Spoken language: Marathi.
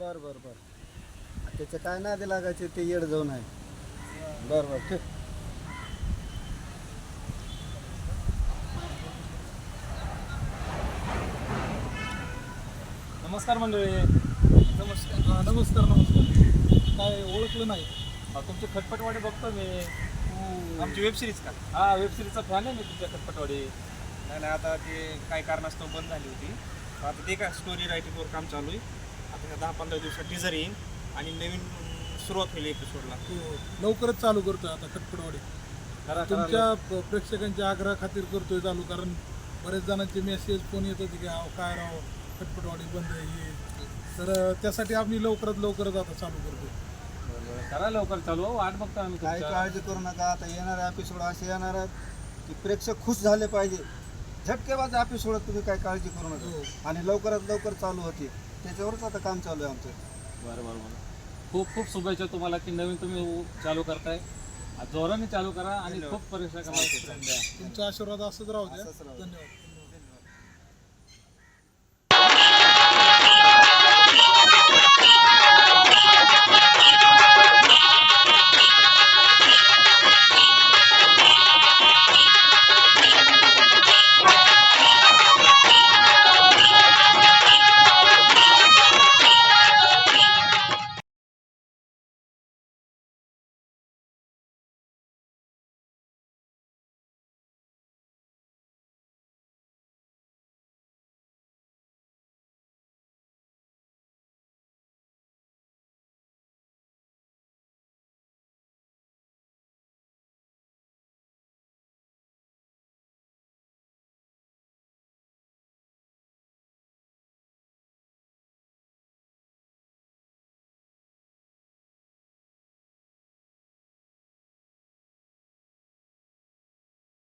बर बर बर. त्याचं काय नादी लागायचे? ते येड जाऊन आहे. बर बर ठीक नमस्कार मंडळी. नमस्कार. हा, नमस्कार नमस्कार. काय ओळखलं नाही. अहो, तुमची खटपटवाडी बघतो मी. आमची वेब सिरीज का? हा वेब सिरीजचा फॅन आहे मी तुमच्या खटपटवाडी. नाही नाही आता ते काही कारणास्तव बंद झाली होती. आता ते काय स्टोरी रायटिंगवर काम चालू आहे. आता दहा पंधरा दिवसात टीजर येईल आणि नवीन सुरुवात होईल एपिसोडला हो, लवकरच चालू करतोय आता खटपटवाडी खरा तुमच्या प- प्रेक्षकांच्या आग्रह खातीर करतोय चालू कारण बरेच जणांचे मेसेज फोन येत होते की अहो काय राव खटपटवाडी बंद आहे हे. तर अं, त्यासाठी आम्ही लवकरात लवकरच आता चालू करतोय. करा लवकर चालू. हो, वाट बघतो आम्ही काही तुमच्या. काळजी करू नका. आता येणारे एपिसोड असे येणार आहेत की प्रेक्षक खुश झाले पाहिजे. झटकेबाज एपिसोड तुम्ही काही काळजी करू हो. नका आणि लवकरात लवकर चालू होते. त्याच्यावरच आता काम चालू आहे आमचं. बरं बरं बरं. खूप खूप शुभेच्छा तुम्हाला की नवीन तुम्ही चालू करताय. जोराने चालू करा आणि खूप प्रेक्षकांना द्या तुमचा आशीर्वाद असंच राहू द्या. असंच राहू द्या. धन्यवाद.